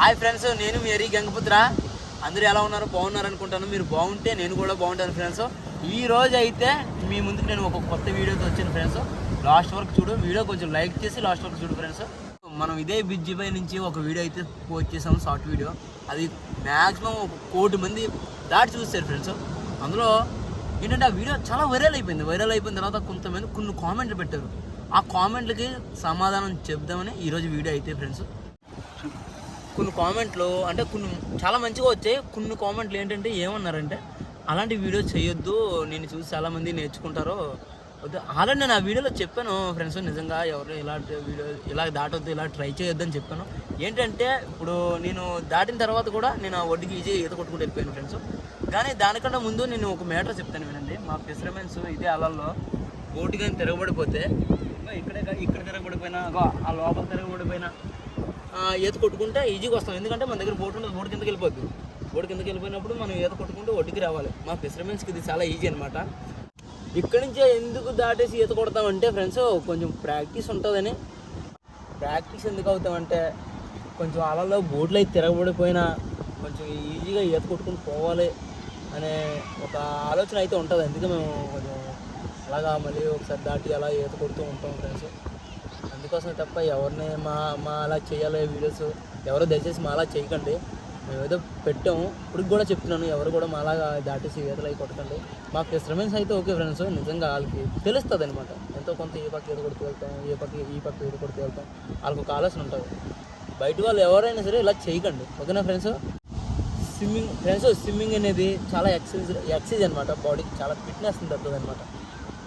Hi friends నేను మీ ఎరి గంగపుత్ర. అందరూ ఎలా ఉన్నారు? బాగున్నారు అనుకుంటాను. మీరు బాగుంటే నేను కూడా బాగుంటాను ఫ్రెండ్స్ ఈ రోజు అయితే మీ ముందుకు నేను ఒక కొత్త వీడియోతో వచ్చాను ఫ్రెండ్స్ లాస్ట్ వరకు చూడు. వీడియో కొంచెం లైక్ చేసి లాస్ట్ వరకు చూడు ఫ్రెండ్స్ మనం ఇదే బ్రిడ్జ్ పై నుంచి ఒక వీడియో అయితే పోస్ట్ చేసాము షార్ట్ వీడియో అది మ్యాక్సిమం ఒక కోటి మంది దాటి చూస్తారు ఫ్రెండ్స్ అందులో ఏంటంటే ఆ వీడియో చాలా వైరల్ అయిపోయింది. వైరల్ అయిపోయిన తర్వాత కొంతమంది కొన్ని కామెంట్లు పెట్టారు. ఆ కామెంట్లకి సమాధానం చెప్దామని ఈరోజు వీడియో అయితే ఫ్రెండ్స్ కొన్ని కామెంట్లు అంటే కొన్ని చాలా మంచిగా వచ్చాయి. కొన్ని కామెంట్లు ఏంటంటే ఏమన్నారంటే అలాంటి వీడియో చేయొద్దు నేను చూసి చాలామంది నేర్చుకుంటారు. వద్దు. ఆల్రెడీ నేను ఆ వీడియోలో చెప్పాను ఫ్రెండ్స్ నిజంగా ఎవరు ఇలాంటి వీడియో ఇలా దాటొద్దు ఇలా ట్రై చేయొద్దు అని చెప్పాను. ఏంటంటే ఇప్పుడు నేను దాటిన తర్వాత కూడా నేను ఆ ఒడ్డుకి ఈజీ ఈత కొట్టుకుంటూ వెళ్ళిపోయాను ఫ్రెండ్స్. కానీ దానికన్నా ముందు నేను ఒక మ్యాటర్ చెప్తాను వినండి. మా ఫిషర్మెన్స్ ఇదే అలల్లో బోటు కానీ తిరగబడిపోతే ఇక్కడే ఇక్కడ తిరగబడిపోయినా ఆ లోపల తిరగబడిపోయినా ఈత కొట్టుకుంటే ఈజీగా వస్తాం. ఎందుకంటే మన దగ్గర బోట్ ఉండదు బోట్ కిందకి వెళ్ళిపోద్ది. బోట్ కిందకి వెళ్ళిపోయినప్పుడు మనం ఈత కొట్టుకుంటూ ఒడ్డుకి రావాలి. మా ఫిషర్మెన్స్కి ఇది చాలా ఈజీ అనమాట ఇక్కడి నుంచే ఎందుకు దాటేసి ఈత కొడతామంటే ఫ్రెండ్స్ కొంచెం ప్రాక్టీస్ ఉంటుందని. ప్రాక్టీస్ ఎందుకు అవుతామంటే కొంచెం అలలో బోట్లు అయితే తిరగబడిపోయినా కొంచెం ఈజీగా ఈత కొట్టుకుని పోవాలి అనే ఒక ఆలోచన అయితే ఉంటుంది. అందుకే మేము కొంచెం అలాగా మళ్ళీ ఒకసారి దాటి అలా ఈత కొడుతూ ఉంటాం ఫ్రెండ్స్. అందుకోసమే తప్ప ఎవరిని మా మా అలా చేయాలి వీడియోస్ ఎవరో దయచేసి మా అలా చేయకండి. మేము ఏదో పెట్టాము. ఇప్పుడు కూడా చెప్తున్నాను ఎవరు కూడా మా అలాగా దాటేసి ఈతలు అయి కొట్టకండి. మాకు ఫిషర్మెన్స్ అయితే ఓకే ఫ్రెండ్స్ నిజంగా వాళ్ళకి తెలుస్తుంది అనమాట ఎంతో కొంత ఏ పక్క ఈత కొడుతూ వెళ్తాం ఏ పక్క ఈ పక్క ఈత కొడుతూ వెళ్తాం. వాళ్ళకి ఒక ఆలోచన ఉంటుంది. బయట వాళ్ళు ఎవరైనా సరే ఇలా చేయకండి. ఓకేనా ఫ్రెండ్స్ స్విమ్మింగ్ ఫ్రెండ్స్ స్విమ్మింగ్ అనేది చాలా ఎక్సైజ్ ఎక్సైజ్ అనమాట బాడీకి చాలా ఫిట్నెస్ తగ్గదనమాట అనమాట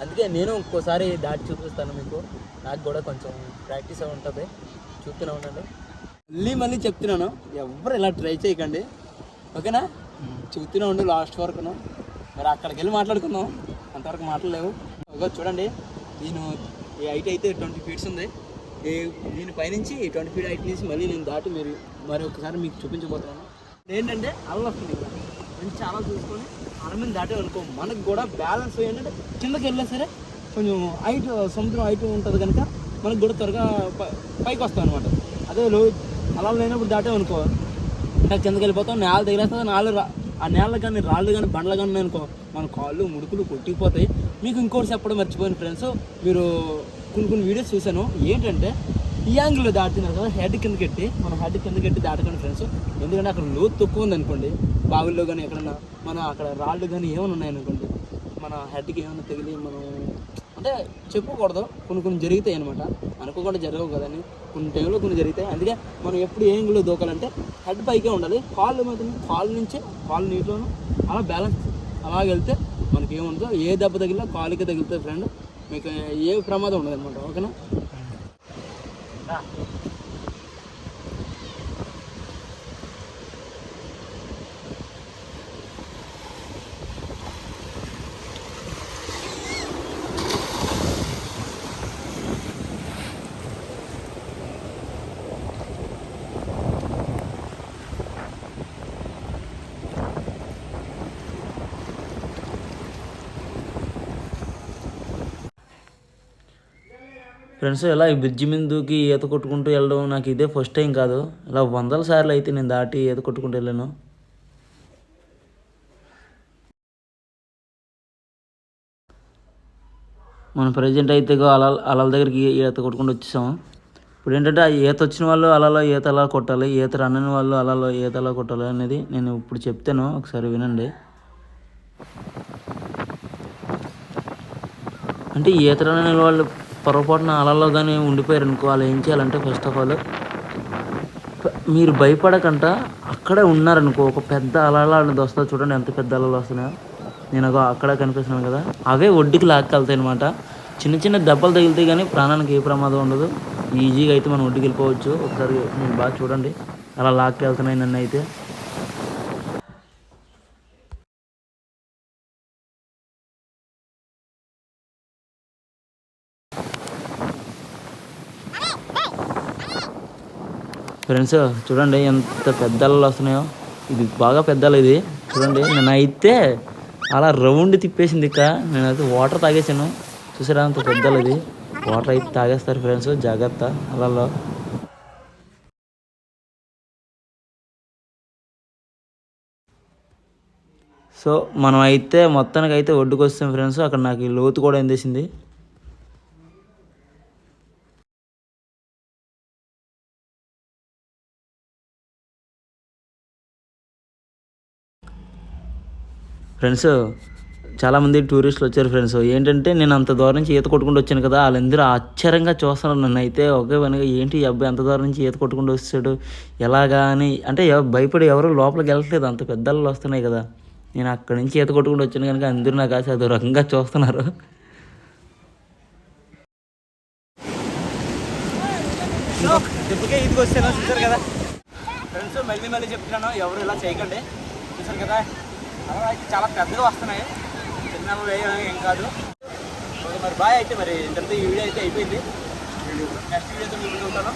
అందుకే నేను ఒక్కోసారి దాటి చూపిస్తాను మీకు. నాకు కూడా కొంచెం ప్రాక్టీస్ అవి ఉంటుంది. చూస్తూనే ఉండండి. మళ్ళీ మళ్ళీ చెప్తున్నాను ఎవరు ఇలా ట్రై చేయకండి. ఓకేనా? చూస్తూనే ఉండు లాస్ట్ వరకును. మరి అక్కడికి వెళ్ళి మాట్లాడుకుందాం. అంతవరకు మాట్లాడలేవు ఒక చూడండి నేను ఈ హైట్ అయితే ట్వంటీ ఫీట్స్ ఉంది. ఈ దీని పైనుంచి ట్వంటీ ఫీట్ హైట్ నుంచి మళ్ళీ నేను దాటి మీరు మరి ఒకసారి మీకు చూపించబోతున్నాను. ఏంటంటే అల్ల వస్తుంది అని చాలా చూసుకొని అల మీద దాటే అనుకో మనకు కూడా బ్యాలెన్స్ ఏంటంటే కిందకి వెళ్ళినా సరే కొంచెం హైట్ సముద్రం హైట్ ఉంటుంది కనుక మనకు కూడా త్వరగా పైకి వస్తాం అనమాట అదే లో అలా లేనప్పుడు దాటే అనుకో. ఇంకా కిందకి వెళ్ళిపోతాం నేల తగిలేస్తుంది నాలుగు రా ఆ నేల కానీ రాళ్ళు కానీ బండ్లు కానీ అనుకో మన కాళ్ళు ముడుకులు కొట్టిపోతాయి. మీకు ఇంకోటి చెప్పడం మర్చిపోయిన ఫ్రెండ్స్ మీరు కొన్ని కొన్ని వీడియోస్ చూశాను. ఏంటంటే ఈ యాంగిల్లో దాటిన కదా హెడ్ కింద కట్టి మనం హెడ్ కింద కట్టి దాటకండి ఫ్రెండ్స్ ఎందుకంటే అక్కడ లోతు తక్కువ ఉంది అనుకోండి బావిల్లో కానీ ఎక్కడన్నా మన అక్కడ రాళ్ళు కానీ ఏమైనా ఉన్నాయనుకోండి మన హెడ్కి ఏమైనా తగిలి మనం అంటే చెప్పకూడదు. కొన్ని కొన్ని జరుగుతాయి అనమాట అనుకోకుండా జరగవు కదని కొన్ని టైంలో కొన్ని జరుగుతాయి. అందుకే మనం ఎప్పుడు ఏ యాంగిల్లో దూకాలంటే హెడ్ పైకే ఉండాలి. కాళ్ళు మాత్రం కాళ్ళు నుంచి కాళ్ళు నీటిలోనూ అలా బ్యాలెన్స్ అలా వెళ్తే మనకి ఏముందో ఏ దెబ్బ తగిలినా కాలుకి తగిలితే ఫ్రెండ్ మీకు ఏ ప్రమాదం ఉండదు అనమాట ఓకేనా? Nah. ఫ్రెండ్స్ ఇలా ఈ బ్రిడ్జ్ మీద దూకి ఈత కొట్టుకుంటూ వెళ్ళడం నాకు ఇదే ఫస్ట్ టైం కాదు. ఇలా వందల సార్లు అయితే నేను దాటి ఈత కొట్టుకుంటూ వెళ్ళాను. మన ప్రజెంట్ అయితే ఇగో అలల అలల దగ్గరికి ఈత కొట్టుకుంటూ వచ్చేసాము. ఇప్పుడు ఏంటంటే ఆ ఈత వచ్చిన వాళ్ళు అలలో ఈత ఎలా కొట్టాలి ఈత రాని వాళ్ళు అలలో ఈత ఎలా కొట్టాలి అనేది నేను ఇప్పుడు చెప్తాను. ఒకసారి వినండి. అంటే ఈత రాని వాళ్ళు పొరపాటున అలలో కానీ ఉండిపోయారు అనుకో వాళ్ళు ఏం చేయాలంటే ఫస్ట్ ఆఫ్ ఆల్ మీరు భయపడకంట అక్కడే ఉన్నారనుకో ఒక పెద్ద అలలా అనేది వస్తుంది చూడండి ఎంత పెద్ద అలలు వస్తున్నాయో. నేను ఒక అక్కడ కనిపిస్తున్నాను కదా అవే ఒడ్డుకి లాక్కెళ్తాయి అనమాట చిన్న చిన్న దెబ్బలు తగిలితే కానీ ప్రాణానికి ఏ ప్రమాదం ఉండదు. ఈజీగా అయితే మనం ఒడ్డుకి వెళ్ళిపోవచ్చు. ఒకసారి మీరు బాగా చూడండి అలా లాక్కెళ్తున్నాయి నన్ను అయితే ఫ్రెండ్స్ చూడండి ఎంత పెద్ద అలలు వస్తున్నాయో. ఇది బాగా పెద్ద ఇది. చూడండి నేను అయితే అలా రౌండ్ తిప్పేసింది నేను నేనైతే వాటర్ తాగేసాను చూసారా అంత పెద్దలు ఇది. వాటర్ అయితే తాగేస్తారు ఫ్రెండ్స్ జాగ్రత్త. అలలో సో మనం అయితే మొత్తానికి అయితే ఒడ్డుకు వస్తాం ఫ్రెండ్స్ అక్కడ నాకు లోతు కూడా ఎందేసింది ఫ్రెండ్స్ చాలామంది టూరిస్టులు వచ్చారు ఫ్రెండ్స్ ఏంటంటే నేను అంత దూరం నుంచి ఈత కొట్టుకుంటూ వచ్చాను కదా వాళ్ళందరూ ఆశ్చర్యంగా చూస్తున్నారు నన్ను అయితే ఒకే పనిగా ఏంటి ఈ అబ్బాయి అంత దూరం నుంచి ఈత కొట్టుకుంటూ వచ్చాడు ఎలాగా అని అంటే భయపడి ఎవరు లోపలికి వెళ్ళట్లేదు అంత పెద్దలు వస్తున్నాయి కదా నేను అక్కడి నుంచి ఈత కొట్టుకుంటూ వచ్చాను కనుక అందరూ నాకు కాసి అదో రకంగా చూస్తున్నారు ఇప్పటికే ఇదికి వచ్చాను చూసారు కదా ఫ్రెండ్స్ మళ్ళీ మళ్ళీ చెప్తున్నాను ఎవరు ఇలా చేయకండి చూసారు కదా అలా అయితే చాలా పెద్దగా వస్తున్నాయి. చిన్న వేయడం ఏం కాదు. మరి బాయ్ అయితే మరి ఇంతటితో ఈ వీడియో అయితే అయిపోయింది. నెక్స్ట్ వీడియోతో మీ ముందు ఉంటాను